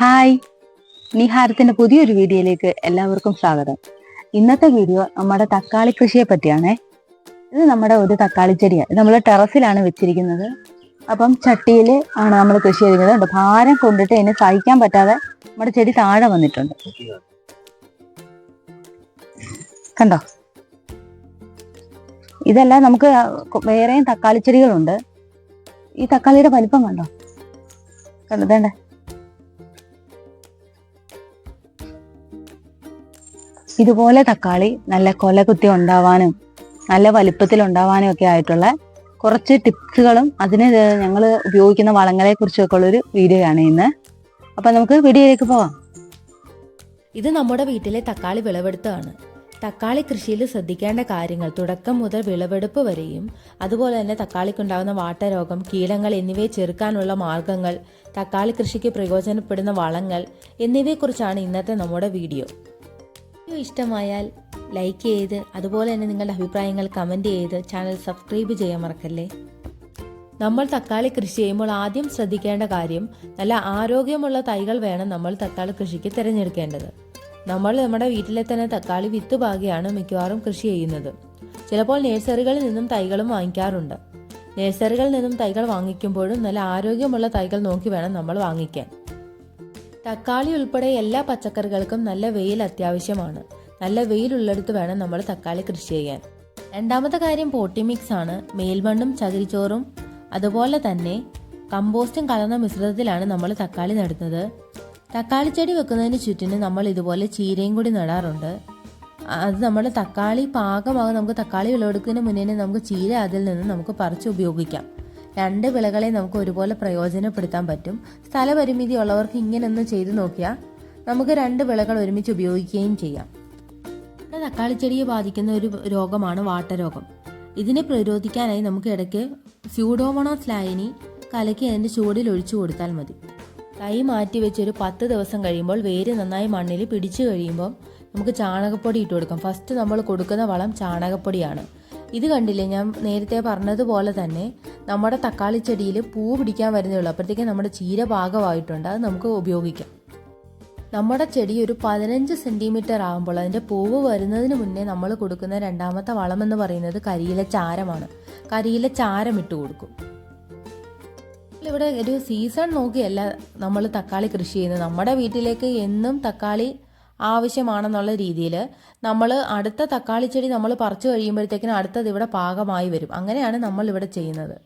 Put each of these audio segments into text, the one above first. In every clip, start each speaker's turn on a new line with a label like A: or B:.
A: Hi. നിഹാരത്തിന്റെ പുതിയൊരു വീഡിയോയിലേക്ക് എല്ലാവർക്കും സ്വാഗതം. ഇന്നത്തെ വീഡിയോ നമ്മുടെ തക്കാളി കൃഷിയെ പറ്റിയാണേ. ഇത് നമ്മുടെ ഒരു തക്കാളി ചെടിയാണ് നമ്മൾ ടെറസിലാണ് വെച്ചിരിക്കുന്നത്. അപ്പം ചട്ടിയിൽ ആണ് നമ്മൾ കൃഷി ചെയ്തിരിക്കുന്നത്. ഭാരം കൊണ്ടിട്ട് അതിനെ സഹിക്കാൻ പറ്റാതെ നമ്മുടെ ചെടി താഴെ വന്നിട്ടുണ്ട്. കണ്ടോ? ഇതെല്ലാം നമുക്ക് വേറെയും തക്കാളി ചെടികളുണ്ട്. ഈ തക്കാളിയുടെ വലിപ്പം കണ്ടോ? കണ്ടോ വേണ്ടേ ഇതുപോലെ തക്കാളി നല്ല കൊല കുത്തി ഉണ്ടാവാനും നല്ല വലിപ്പത്തിൽ ഉണ്ടാവാനും ഒക്കെ ആയിട്ടുള്ള കുറച്ച് ടിപ്സുകളും അതിന് ഞങ്ങൾ ഉപയോഗിക്കുന്ന വളങ്ങളെ കുറിച്ചൊക്കെ ഉള്ളൊരു വീഡിയോ ആണ് ഇന്ന്. അപ്പൊ നമുക്ക് വീഡിയോയിലേക്ക് പോവാം.
B: ഇത് നമ്മുടെ വീട്ടിലെ തക്കാളി വിളവെടുത്താണ്. തക്കാളി കൃഷിയിൽ ശ്രദ്ധിക്കേണ്ട കാര്യങ്ങൾ തുടക്കം മുതൽ വിളവെടുപ്പ് വരെയും അതുപോലെ തന്നെ തക്കാളിക്കുണ്ടാകുന്ന വാട്ടരോഗം കീടങ്ങൾ എന്നിവയെ ചെറുക്കാനുള്ള മാർഗങ്ങൾ തക്കാളി കൃഷിക്ക് പ്രയോജനപ്പെടുന്ന വളങ്ങൾ എന്നിവയെക്കുറിച്ചാണ് ഇന്നത്തെ നമ്മുടെ വീഡിയോ. വീഡിയോ ഇഷ്ടമായാൽ ലൈക്ക് ചെയ്ത് അതുപോലെ തന്നെ നിങ്ങളുടെ അഭിപ്രായങ്ങൾ കമന്റ് ചെയ്ത് ചാനൽ സബ്സ്ക്രൈബ് ചെയ്യാൻ മറക്കല്ലേ? നമ്മൾ തക്കാളി കൃഷി ചെയ്യുമ്പോൾ ആദ്യം ശ്രദ്ധിക്കേണ്ട കാര്യം നല്ല ആരോഗ്യമുള്ള തൈകൾ വേണം നമ്മൾ തക്കാളി കൃഷിക്ക് തിരഞ്ഞെടുക്കേണ്ടത്. നമ്മൾ നമ്മുടെ വീട്ടിലെ തന്നെ തക്കാളി വിത്ത് പാകിയാണ് മിക്കവാറും കൃഷി ചെയ്യുന്നത്. ചിലപ്പോൾ നഴ്സറികളിൽ നിന്നും തൈകളും വാങ്ങിക്കാറുണ്ട്. നഴ്സറികളിൽ നിന്നും തൈകൾ വാങ്ങിക്കുമ്പോഴും നല്ല ആരോഗ്യമുള്ള തൈകൾ നോക്കി വേണം നമ്മൾ വാങ്ങിക്കാൻ. തക്കാളി ഉൾപ്പെടെ എല്ലാ പച്ചക്കറികൾക്കും നല്ല വെയിൽ അത്യാവശ്യമാണ്. നല്ല വെയിലുള്ളിടത്ത് വേണം നമ്മൾ തക്കാളി കൃഷി ചെയ്യാൻ. രണ്ടാമത്തെ കാര്യം പോട്ടി മിക്സ് ആണ്. മേൽമണ്ണും ചകിരിച്ചോറും അതുപോലെ തന്നെ കമ്പോസ്റ്റും കലർന്ന മിശ്രിതത്തിലാണ് നമ്മൾ തക്കാളി നടുന്നത്. തക്കാളി ചെടി വെക്കുന്നതിന് ചുറ്റിന് നമ്മൾ ഇതുപോലെ ചീരയും കൂടി നടാറുണ്ട്. അത് നമ്മൾ തക്കാളി പാകമാകും നമുക്ക് തക്കാളി വിളവെടുക്കുന്നതിന് മുന്നേ നമുക്ക് ചീര അതിൽ നിന്ന് നമുക്ക് പറിച്ച് ഉപയോഗിക്കാം. രണ്ട് വിളകളെ നമുക്ക് ഒരുപോലെ പ്രയോജനപ്പെടുത്താൻ പറ്റും. സ്ഥലപരിമിതി ഉള്ളവർക്ക് ഇങ്ങനെ ഒന്ന് ചെയ്തു നോക്കിയാൽ നമുക്ക് രണ്ട് വിളകൾ ഒരുമിച്ച് ഉപയോഗിക്കുകയും ചെയ്യാം. തക്കാളി ചെടിയെ ബാധിക്കുന്ന ഒരു രോഗമാണ് വാട്ടരോഗം. ഇതിനെ പ്രതിരോധിക്കാനായി നമുക്ക് ഇടയ്ക്ക് സ്യൂഡോമോണോസ് ലായനി കലക്കി അതിന്റെ ചൂടിൽ ഒഴിച്ചു കൊടുത്താൽ മതി. തൈ മാറ്റി വെച്ച് ഒരു പത്ത് ദിവസം കഴിയുമ്പോൾ വേര് നന്നായി മണ്ണിൽ പിടിച്ചു കഴിയുമ്പോൾ നമുക്ക് ചാണകപ്പൊടി ഇട്ട് കൊടുക്കാം. ഫസ്റ്റ് നമ്മൾ കൊടുക്കുന്ന വളം ചാണകപ്പൊടിയാണ്. ഇത് കണ്ടില്ലേ? ഞാൻ നേരത്തെ പറഞ്ഞതുപോലെ തന്നെ നമ്മുടെ തക്കാളി ചെടിയിൽ പൂ പിടിക്കാൻ വരുന്നേ ഉള്ളൂ അപ്പോഴത്തേക്കും നമ്മുടെ ചീര ഭാഗമായിട്ടുണ്ട് അത് നമുക്ക് ഉപയോഗിക്കാം. നമ്മുടെ ചെടി ഒരു പതിനഞ്ച് സെന്റിമീറ്റർ ആകുമ്പോൾ അതിന്റെ പൂവ് വരുന്നതിന് മുന്നേ നമ്മൾ കൊടുക്കുന്ന രണ്ടാമത്തെ വളം എന്ന് പറയുന്നത് കരിയില ചാരമാണ്. കരിയില ചാരം ഇട്ട് കൊടുക്കും. ഇവിടെ ഒരു സീസൺ നോക്കിയല്ല നമ്മൾ തക്കാളി കൃഷി ചെയ്യുന്നത്. നമ്മുടെ വീട്ടിലേക്ക് എന്നും തക്കാളി ആവശ്യമാണെന്നുള്ള രീതിയിൽ നമ്മൾ അടുത്ത തക്കാളി ചെടി നമ്മൾ പറിച്ചു കഴിയുമ്പോഴത്തേക്കിനും അടുത്തത് ഇവിടെ പാകമായി വരും. അങ്ങനെയാണ് നമ്മൾ ഇവിടെ ചെയ്യുന്നത്.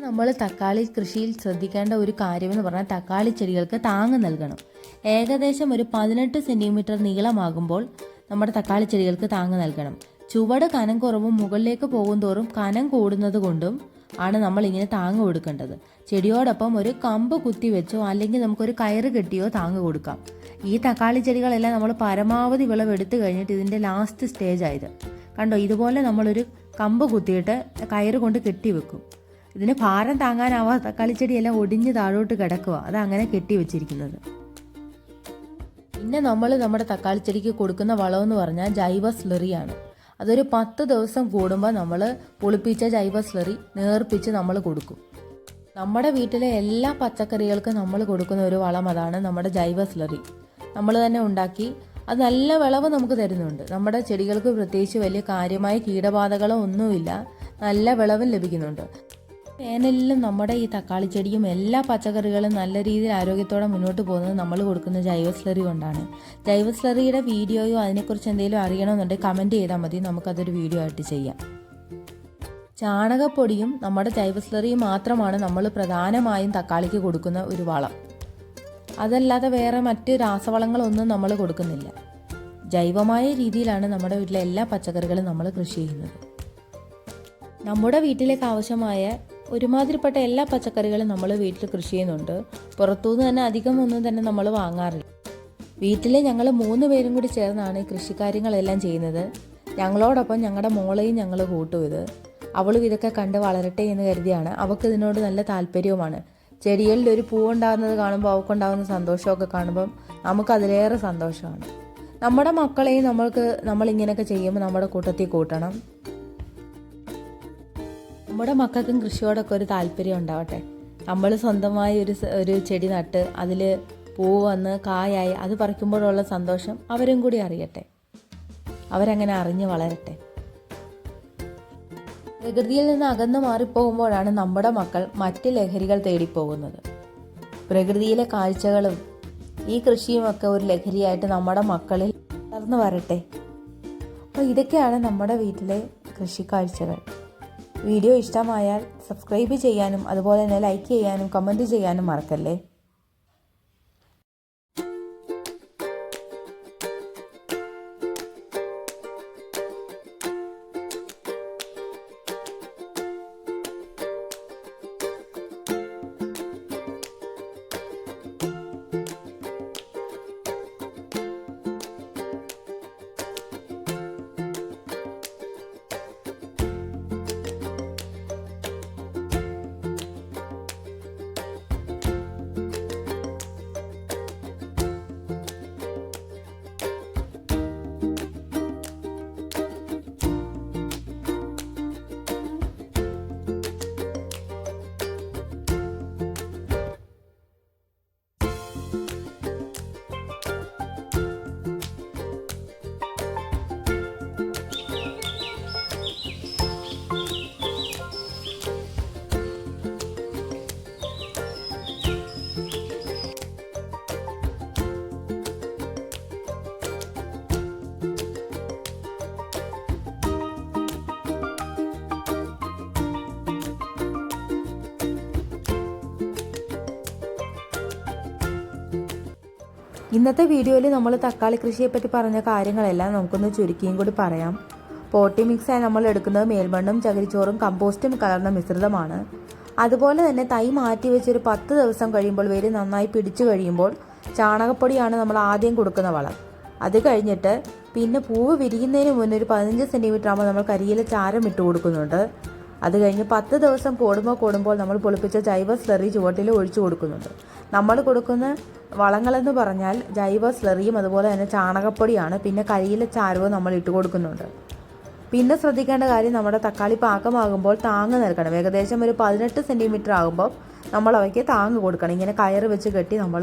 B: നമ്മൾ തക്കാളി കൃഷിയിൽ ശ്രദ്ധിക്കേണ്ട ഒരു കാര്യമെന്ന് പറഞ്ഞാൽ തക്കാളി ചെടികൾക്ക് താങ്ങ് നൽകണം. ഏകദേശം ഒരു പതിനെട്ട് സെന്റിമീറ്റർ നീളമാകുമ്പോൾ നമ്മുടെ തക്കാളി ചെടികൾക്ക് താങ്ങ് നൽകണം. ചുവട് കനം കുറവും മുകളിലേക്ക് പോകും തോറും കനം കൂടുന്നത് കൊണ്ടും ആണ് നമ്മൾ ഇങ്ങനെ താങ്ങ് കൊടുക്കേണ്ടത്. ചെടിയോടൊപ്പം ഒരു കമ്പ് കുത്തി വെച്ചോ അല്ലെങ്കിൽ നമുക്കൊരു കയറ് കെട്ടിയോ താങ്ങ് കൊടുക്കാം. ഈ തക്കാളി ചെടികളെല്ലാം നമ്മൾ പരമാവധി വിളവെടുത്ത് കഴിഞ്ഞിട്ട് ഇതിന്റെ ലാസ്റ്റ് സ്റ്റേജ് ആയത്. കണ്ടോ ഇതുപോലെ നമ്മളൊരു കമ്പ് കുത്തിയിട്ട് കയറ് കൊണ്ട് കെട്ടി വെക്കും. ഇതിന് ഭാരം താങ്ങാനാവാ തക്കാളി ചെടിയെല്ലാം ഒടിഞ്ഞ് താഴോട്ട് കിടക്കുക അത് അങ്ങനെ കെട്ടി വെച്ചിരിക്കുന്നത്. പിന്നെ നമ്മൾ നമ്മുടെ തക്കാളി ചെടിക്ക് കൊടുക്കുന്ന വളമെന്ന് പറഞ്ഞാൽ ജൈവ സ്ലെറിയാണ് അതൊരു പത്ത് ദിവസം കൂടുമ്പോൾ നമ്മൾ പുളിപ്പിച്ച ജൈവ സ്ലെറി നേർപ്പിച്ച് നമ്മൾ കൊടുക്കും. നമ്മുടെ വീട്ടിലെ എല്ലാ പച്ചക്കറികൾക്കും നമ്മൾ കൊടുക്കുന്ന ഒരു വളം അതാണ് നമ്മുടെ ജൈവ സ്ലറി നമ്മൾ തന്നെ ഉണ്ടാക്കി അത് നല്ല വിളവ് നമുക്ക് തരുന്നുണ്ട്. നമ്മുടെ ചെടികൾക്ക് പ്രത്യേകിച്ച് വലിയ കാര്യമായ കീടബാധകളോ ഒന്നുമില്ല. നല്ല വിളവും ലഭിക്കുന്നുണ്ട്. വേനലിലും നമ്മുടെ ഈ തക്കാളി ചെടിയും എല്ലാ പച്ചക്കറികളും നല്ല രീതിയിൽ ആരോഗ്യത്തോടെ മുന്നോട്ട് പോകുന്നത് നമ്മൾ കൊടുക്കുന്ന ജൈവ സ്ലറി കൊണ്ടാണ്. ജൈവ സ്ലറിയുടെ വീഡിയോയോ അതിനെക്കുറിച്ച് എന്തെങ്കിലും അറിയണമെന്നുണ്ടെങ്കിൽ കമന്റ് ചെയ്താൽ മതി. നമുക്കതൊരു വീഡിയോ ആയിട്ട് ചെയ്യാം. ചാണകപ്പൊടിയും നമ്മുടെ ജൈവ സ്ലറിയും മാത്രമാണ് നമ്മൾ പ്രധാനമായും തക്കാളിക്ക് കൊടുക്കുന്ന ഒരു വളം. അതല്ലാതെ വേറെ മറ്റ് രാസവളങ്ങളൊന്നും നമ്മൾ കൊടുക്കുന്നില്ല. ജൈവമായ രീതിയിലാണ് നമ്മുടെ വീട്ടിലെ എല്ലാ പച്ചക്കറികളും നമ്മൾ കൃഷി ചെയ്യുന്നത്. നമ്മുടെ വീട്ടിലേക്ക് ആവശ്യമായ ഒരുമാതിരിപ്പെട്ട എല്ലാ പച്ചക്കറികളും നമ്മൾ വീട്ടിൽ കൃഷി ചെയ്യുന്നുണ്ട്. പുറത്തുനിന്ന് തന്നെ അധികം ഒന്നും തന്നെ നമ്മൾ വാങ്ങാറില്ല. വീട്ടിൽ ഞങ്ങൾ മൂന്ന് പേരും കൂടി ചേർന്നാണ് ഈ കൃഷിക്കാര്യങ്ങളെല്ലാം ചെയ്യുന്നത്. ഞങ്ങളോടൊപ്പം ഞങ്ങളുടെ മോളെയും ഞങ്ങൾ കൂട്ടും ഇത്. അവളും ഇതൊക്കെ കണ്ട് വളരട്ടെ എന്ന് കരുതിയാണ്. അവൾക്ക് ഇതിനോട് നല്ല താല്പര്യവുമാണ്. ചെടികളിൽ ഒരു പൂവുണ്ടാകുന്നത് കാണുമ്പോൾ അവൾക്കുണ്ടാകുന്ന സന്തോഷമൊക്കെ കാണുമ്പം നമുക്ക് അതിലേറെ സന്തോഷമാണ്. നമ്മുടെ മക്കളെയും നമ്മൾക്ക് നമ്മൾ ഇങ്ങനെയൊക്കെ ചെയ്യുമ്പോൾ നമ്മുടെ കൂട്ടത്തിൽ കൂട്ടണം. നമ്മുടെ മക്കൾക്കും കൃഷിയോടൊക്കെ ഒരു താല്പര്യം ഉണ്ടാവട്ടെ. നമ്മൾ സ്വന്തമായി ഒരു ഒരു ചെടി നട്ട് അതിൽ പൂ വന്ന് കായായി അത് പറിക്കുമ്പോഴുള്ള സന്തോഷം അവരും കൂടി അറിയട്ടെ. അവരങ്ങനെ അറിഞ്ഞ് വളരട്ടെ. പ്രകൃതിയിൽ നിന്ന് അകന്നു മാറിപ്പോകുമ്പോഴാണ് നമ്മുടെ മക്കൾ മറ്റ് ലഹരികൾ തേടിപ്പോകുന്നത്. പ്രകൃതിയിലെ കാഴ്ചകളും ഈ കൃഷിയുമൊക്കെ ഒരു ലഹരിയായിട്ട് നമ്മുടെ മക്കളിൽ വളർന്നു വരട്ടെ. അപ്പോൾ ഇതൊക്കെയാണ് നമ്മുടെ വീട്ടിലെ കൃഷി കാഴ്ചകൾ വീഡിയോ ഇഷ്ടമായാൽ സബ്സ്ക്രൈബ് ചെയ്യാനും അതുപോലെ തന്നെ ലൈക്ക് ചെയ്യാനും കമന്റ് ചെയ്യാനും മറക്കല്ലേ? ഇന്നത്തെ വീഡിയോയിൽ നമ്മൾ തക്കാളി കൃഷിയെ പറ്റി പറഞ്ഞ കാര്യങ്ങളെല്ലാം നമുക്കൊന്ന് ചുരുക്കിയും കൂടി പറയാം. പോട്ടി മിക്സായി നമ്മൾ എടുക്കുന്നത് മേൽമണ്ണും ചകിരിച്ചോറും കമ്പോസ്റ്റും കലർന്ന മിശ്രിതമാണ്. അതുപോലെ തന്നെ തൈ മാറ്റി വെച്ചൊരു പത്ത് ദിവസം കഴിയുമ്പോൾ വേര് നന്നായി പിടിച്ചു കഴിയുമ്പോൾ ചാണകപ്പൊടിയാണ് നമ്മൾ ആദ്യം കൊടുക്കുന്ന വളം. അത് കഴിഞ്ഞിട്ട് പിന്നെ പൂവ് വിരിയുന്നതിന് മുന്നേ ഒരു പതിനഞ്ച് സെന്റിമീറ്റർ ആകുമ്പോൾ നമ്മൾ കരിയില ചാരം ഇട്ട് കൊടുക്കുന്നുണ്ട്. അത് കഴിഞ്ഞ് പത്ത് ദിവസം കൂടുമ്പോൾ കൂടുമ്പോൾ നമ്മൾ പൊളിപ്പിച്ച ജൈവ സ്ലറി ചുവട്ടിൽ ഒഴിച്ചു കൊടുക്കുന്നുണ്ട്. നമ്മൾ കൊടുക്കുന്ന വളങ്ങളെന്ന് പറഞ്ഞാൽ ജൈവ സ്ലറിയും അതുപോലെ തന്നെ ചാണകപ്പൊടിയാണ്. പിന്നെ കരിയിലെ ചാരവും നമ്മൾ ഇട്ട് കൊടുക്കുന്നുണ്ട്. പിന്നെ ശ്രദ്ധിക്കേണ്ട കാര്യം നമ്മുടെ തക്കാളി പാകമാകുമ്പോൾ താങ്ങ് നൽകണം ഏകദേശം ഒരു പതിനെട്ട് സെന്റിമീറ്റർ ആകുമ്പോൾ നമ്മൾ അവയ്ക്ക് താങ്ങ് കൊടുക്കണം. ഇങ്ങനെ കയറ് വെച്ച് കെട്ടി നമ്മൾ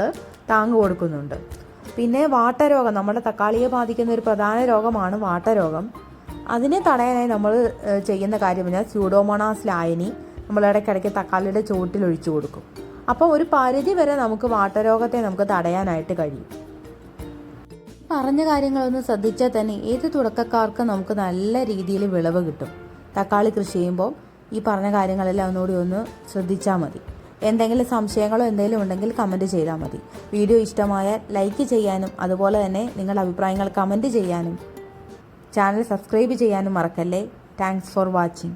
B: താങ്ങ് കൊടുക്കുന്നുണ്ട്. പിന്നെ വാട്ടരോഗം. നമ്മുടെ തക്കാളിയെ ബാധിക്കുന്ന ഒരു പ്രധാന രോഗമാണ് വാട്ടരോഗം. അതിനെ തടയാനായി നമ്മൾ ചെയ്യുന്ന കാര്യം പറഞ്ഞാൽ സ്യൂഡോമോണാസ് ലായനി നമ്മൾ ഇടയ്ക്കിടയ്ക്ക് തക്കാളിയുടെ ചുവട്ടിൽ ഒഴിച്ചു കൊടുക്കും. അപ്പോൾ ഒരു പരിധി വരെ നമുക്ക് വാട്ടരോഗത്തെ നമുക്ക് തടയാനായിട്ട് കഴിയും. പറഞ്ഞ കാര്യങ്ങളൊന്ന് ശ്രദ്ധിച്ചാൽ തന്നെ ഏത് തുടക്കക്കാർക്കും നമുക്ക് നല്ല രീതിയിൽ വിളവ് കിട്ടും. തക്കാളി കൃഷി ചെയ്യുമ്പോൾ ഈ പറഞ്ഞ കാര്യങ്ങളെല്ലാം ഒന്നുകൂടി ഒന്ന് ശ്രദ്ധിച്ചാൽ മതി. എന്തെങ്കിലും സംശയങ്ങളോ എന്തെങ്കിലും ഉണ്ടെങ്കിൽ കമന്റ് ചെയ്താൽ മതി. വീഡിയോ ഇഷ്ടമായാൽ ലൈക്ക് ചെയ്യാനും അതുപോലെ തന്നെ നിങ്ങളുടെ അഭിപ്രായങ്ങൾ കമന്റ് ചെയ്യാനും ചാനൽ സബ്സ്ക്രൈബ് ചെയ്യാനും മറക്കല്ലേ. Thanks for watching